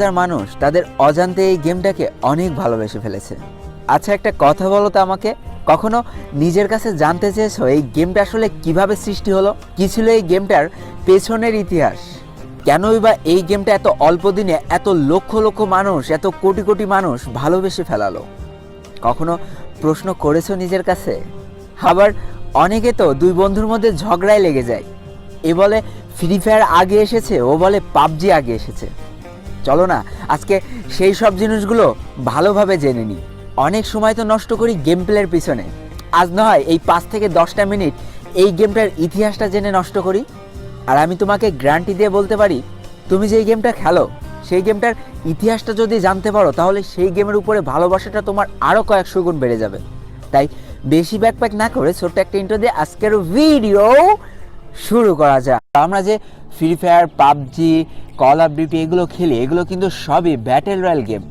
হাজার মানুষ তাদের অজান্তে এই গেমটাকে অনেক ভালোবেসে ফেলেছে। আচ্ছা একটা কথা বলো তো আমাকে। কখনো নিজের কাছে জানতে চেয়েছো এই গেমটা আসলে কীভাবে সৃষ্টি হলো? কি ছিল এই গেমটার পেছনের ইতিহাস? কেনই বা এই গেমটা এত অল্প দিনে এত লক্ষ লক্ষ মানুষ, এত কোটি কোটি মানুষ ভালোবেসে ফেলালো? কখনো প্রশ্ন করেছ নিজের কাছে? আবার অনেকে তো দুই বন্ধুর মধ্যে ঝগড়ায় লেগে যায়। এ বলে ফ্রি ফায়ার আগে এসেছে, ও বলে পাবজি আগে এসেছে। চলো না, আজকে সেই সব জিনিসগুলো ভালোভাবে জেনে নিই। অনেক সময় তো নষ্ট করি গেম প্লের পিছনে। আজ না হয় এই পাঁচ থেকে দশটা মিনিট এই গেমটার ইতিহাসটা জেনে নষ্ট করি। আর আমি তোমাকে গ্যারান্টি দিয়ে বলতে পারি, তুমি যে গেমটা খেলো, সেই গেমটার ইতিহাসটা যদি জানতে পারো, তাহলে সেই গেমের উপরে ভালোবাসাটা তোমার আরও কয়েকশো গুণ বেড়ে যাবে। তাই বেশি ব্যাকপ্যাক না করে ছোট্ট একটা ইন্টো দিয়ে আজকের ভিডিও শুরু করা যাক। আমরা যে Free Fire PUBG Call of Duty এগুলো খেলি, এগুলো কিন্তু সবই ব্যাটেল রয়্যাল গেম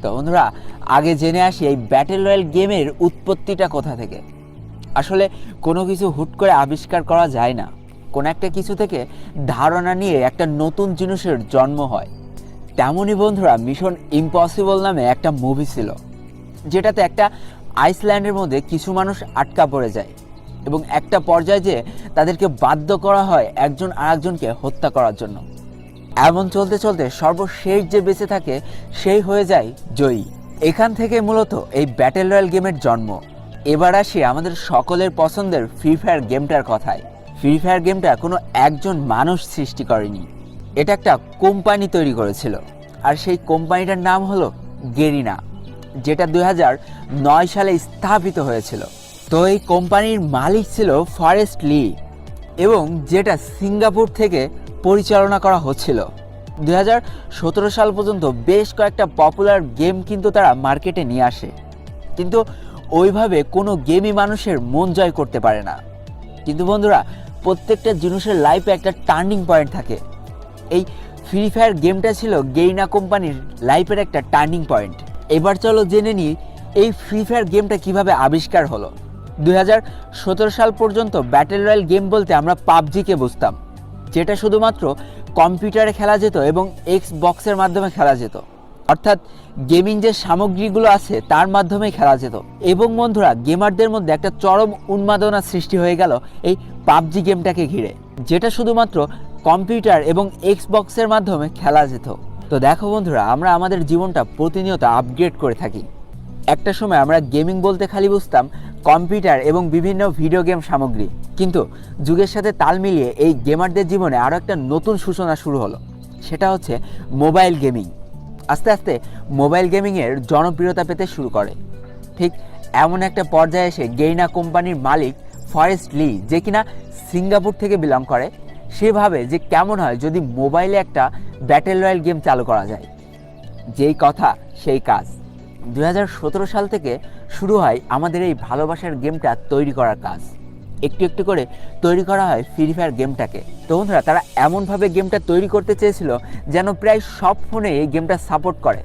তো বন্ধুরা, আগে জেনে আসি এই ব্যাটেল রয়্যাল গেমের উৎপত্তিটা কোথা থেকে? আসলে কোনো কিছু হুট করে আবিষ্কার করা যায় না। কোনো একটা কিছু থেকে ধারণা নিয়ে একটা নতুন জিনিসের জন্ম হয়। তেমনই বন্ধুরা মিশন ইম্পসিবল নামে একটা মুভি ছিল, যেটাতে একটা আইসল্যান্ডের মধ্যে কিছু মানুষ আটকা পড়ে যায় এবং একটা পর্যায়ে যে তাদেরকে বাধ্য করা হয় একজন আরেকজনকে হত্যা করার জন্য। এমন চলতে চলতে সর্বশেষ যে বেঁচে থাকে, সেই হয়ে যায় জয়ী। এখান থেকে মূলত এই ব্যাটেল রয়্যাল গেমের জন্ম। এবার আসি আমাদের সকলের পছন্দের ফ্রি ফায়ার গেমটার কথায়। ফ্রি ফায়ার গেমটা কোনো একজন মানুষ সৃষ্টি করেনি। এটা একটা কোম্পানি তৈরি করেছিল। আর সেই কোম্পানিটার নাম হলো গেরিনা যেটা দুই নয় সালে স্থাপিত হয়েছিল। তো এই কোম্পানির মালিক ছিল ফরেস্ট লি এবং যেটা সিঙ্গাপুর থেকে পরিচালনা করা হচ্ছিল। দু হাজার সতেরো সাল পর্যন্ত বেশ কয়েকটা পপুলার গেম কিন্তু তারা মার্কেটে নিয়ে আসে। কিন্তু ওইভাবে কোনো গেমই মানুষের মন জয় করতে পারে না। কিন্তু বন্ধুরা, প্রত্যেকটা জিনিসের লাইফে একটা টার্নিং পয়েন্ট থাকে। এই ফ্রি ফায়ার গেমটা ছিল গেইনা কোম্পানির লাইফের একটা টার্নিং পয়েন্ট এবার চলো জেনে নিই, এই ফ্রি ফায়ার গেমটা কীভাবে আবিষ্কার হলো? দুই হাজার সতেরো সাল পর্যন্ত ব্যাটেল রয়্যাল গেম বলতে আমরা পাবজিকে বুঝতাম। যেটা শুধুমাত্র কম্পিউটারে খেলা যেত এবং এক্স বক্সের মাধ্যমে খেলা যেত। অর্থাৎ গেমিং যে সামগ্রীগুলো আছে, তার মাধ্যমেই খেলা যেত। এবং বন্ধুরা, গেমারদের মধ্যে একটা চরম উন্মাদনা সৃষ্টি হয়ে গেল এই পাবজি গেমটাকে ঘিরে, যেটা শুধুমাত্র কম্পিউটার এবং এক্স বক্সের মাধ্যমে খেলা যেত। তো দেখো বন্ধুরা, আমরা আমাদের জীবনটা প্রতিনিয়ত আপগ্রেড করে থাকি। একটা সময় আমরা গেমিং বলতে খালি বুঝতাম কম্পিউটার এবং বিভিন্ন ভিডিও গেম সামগ্রী। কিন্তু যুগের সাথে তাল মিলিয়ে এই গেমারদের জীবনে আরও একটা নতুন সূচনা শুরু হলো। সেটা হচ্ছে মোবাইল গেমিং। আস্তে আস্তে মোবাইল গেমিংয়ের জনপ্রিয়তা পেতে শুরু করে। ঠিক এমন একটা পর্যায়ে এসে গেইনা কোম্পানির মালিক ফরেস্ট লি, যে কিনা সিঙ্গাপুর থেকে বিলং করে, সে ভাবে যে কেমন হয় যদি মোবাইলে একটা ব্যাটেল রয়্যাল গেম চালু করা যায়। যেই কথা, সেই কাজ। দু হাজার সতেরো সাল থেকে শুরু হয় আমাদের এই ভালোবাসার গেমটা তৈরি করার কাজ। একটু একটু করে তৈরি করা হয় ফ্রি ফায়ার গেমটাকে। তো বন্ধুরা, তারা এমনভাবে গেমটা তৈরি করতে চেয়েছিল যেন প্রায় সব ফোনে এই গেমটা সাপোর্ট করে।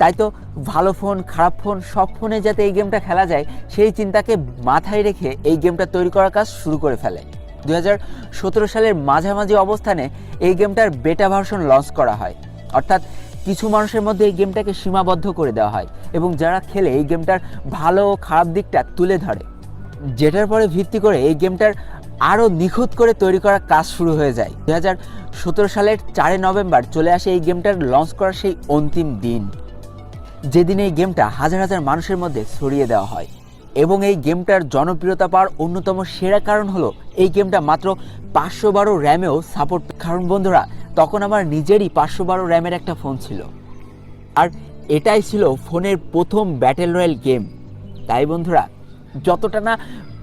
তাই তো ভালো ফোন খারাপ ফোন সব ফোনে যাতে এই গেমটা খেলা যায়, সেই চিন্তাকে মাথায় রেখে এই গেমটা তৈরি করার কাজ শুরু করে ফেলে। দু হাজার সতেরো সালের মাঝামাঝি অবস্থানে এই গেমটার বেটা ভার্সন লঞ্চ করা হয়। অর্থাৎ কিছু মানুষের মধ্যে এই গেমটাকে সীমাবদ্ধ করে দেওয়া হয় এবং যারা খেলে এই গেমটার ভালো খারাপ দিকটা তুলে ধরে। যেটার পরে ভিত্তি করে এই গেমটার আরও নিখুঁত করে তৈরি করার কাজ শুরু হয়ে যায়। দু হাজার সতেরো সালের চারে নভেম্বর চলে আসে এই গেমটার লঞ্চ করার সেই অন্তিম দিন। যেদিন এই গেমটা হাজার হাজার মানুষের মধ্যে ছড়িয়ে দেওয়া হয় এবং এই গেমটার জনপ্রিয়তা পাওয়ার অন্যতম সেরা কারণ হলো এই গেমটা মাত্র পাঁচশো বারো র্যামেও সাপোর্ট কারণ বন্ধুরা তখন আমার নিজেরই পাঁচশো বারো র্যামের একটা ফোন ছিল। আর এটাই ছিল ফোনের প্রথম ব্যাটেল রয়্যাল গেম তাই বন্ধুরা, যতটা না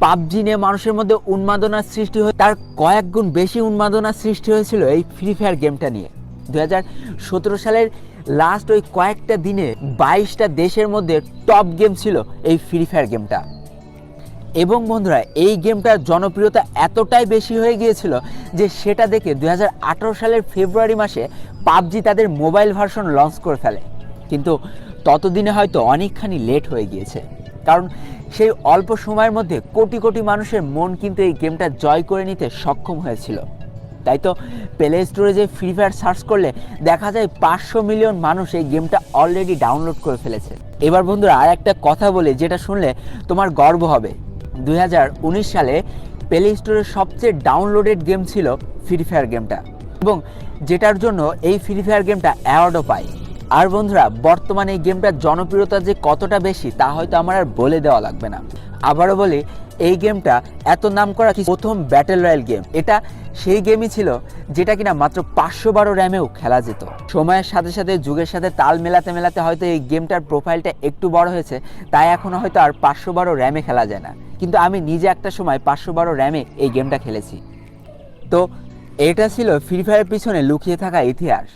পাবজি নিয়ে মানুষের মধ্যে উন্মাদনার সৃষ্টি হয়ে তার কয়েক গুণ বেশি উন্মাদনার সৃষ্টি হয়েছিল এই ফ্রি ফায়ার গেমটা নিয়ে। দু সতেরো সালের লাস্ট ওই কয়েকটা দিনে বাইশটা দেশের মধ্যে টপ গেম ছিল এই ফ্রি ফায়ার গেমটা এবং বন্ধুরা, এই গেমটার জনপ্রিয়তা এতটাই বেশি হয়ে গিয়েছিল যে সেটা দেখে দু হাজার আঠেরো সালের ফেব্রুয়ারি মাসে পাবজি তাদের মোবাইল ভার্সন লঞ্চ করে ফেলে। কিন্তু ততদিনে হয়তো অনেকখানি লেট হয়ে গিয়েছে। কারণ সেই অল্প সময়ের মধ্যে কোটি কোটি মানুষের মন কিন্তু এই গেমটা জয় করে নিতে সক্ষম হয়েছিল। তাই তো প্লে স্টোরে যে ফ্রি ফায়ার সার্চ করলে দেখা যায় পাঁচশো মিলিয়ন মানুষ এই গেমটা অলরেডি ডাউনলোড করে ফেলেছে। এবার বন্ধুরা আর একটা কথা বলে, যেটা শুনলে তোমার গর্ব হবে। দুই হাজার উনিশ সালে প্লে স্টোরের সবচেয়ে ডাউনলোডেড গেম ছিল ফ্রি ফায়ার গেমটা এবং যেটার জন্য এই ফ্রি ফায়ার গেমটা অ্যাওয়ার্ডও পায়। আর বন্ধুরা, বর্তমানে এই গেমটার জনপ্রিয়তা যে কতটা বেশি, তা হয়তো আমার আর বলে দেওয়া লাগবে না। আবারও বলি, এই গেমটা এত নাম করা কি প্রথম ব্যাটেল রয়্যাল গেম এটা সেই গেমই ছিল যেটা কিনা মাত্র পাঁচশো বারো র্যামেও খেলা যেত। সময়ের সাথে সাথে, যুগের সাথে তাল মেলাতে মেলাতে হয়তো এই গেমটার প্রোফাইলটা একটু বড় হয়েছে, তাই এখন হয়তো আর পাঁচশো বারো র্যামে খেলা যায় না। কিন্তু আমি নিজে একটা সময় পাঁচশো বারো র্যামে এই গেমটা খেলেছি। তো এটা ছিল ফ্রি ফায়ার পিছনে লুকিয়ে থাকা ইতিহাস।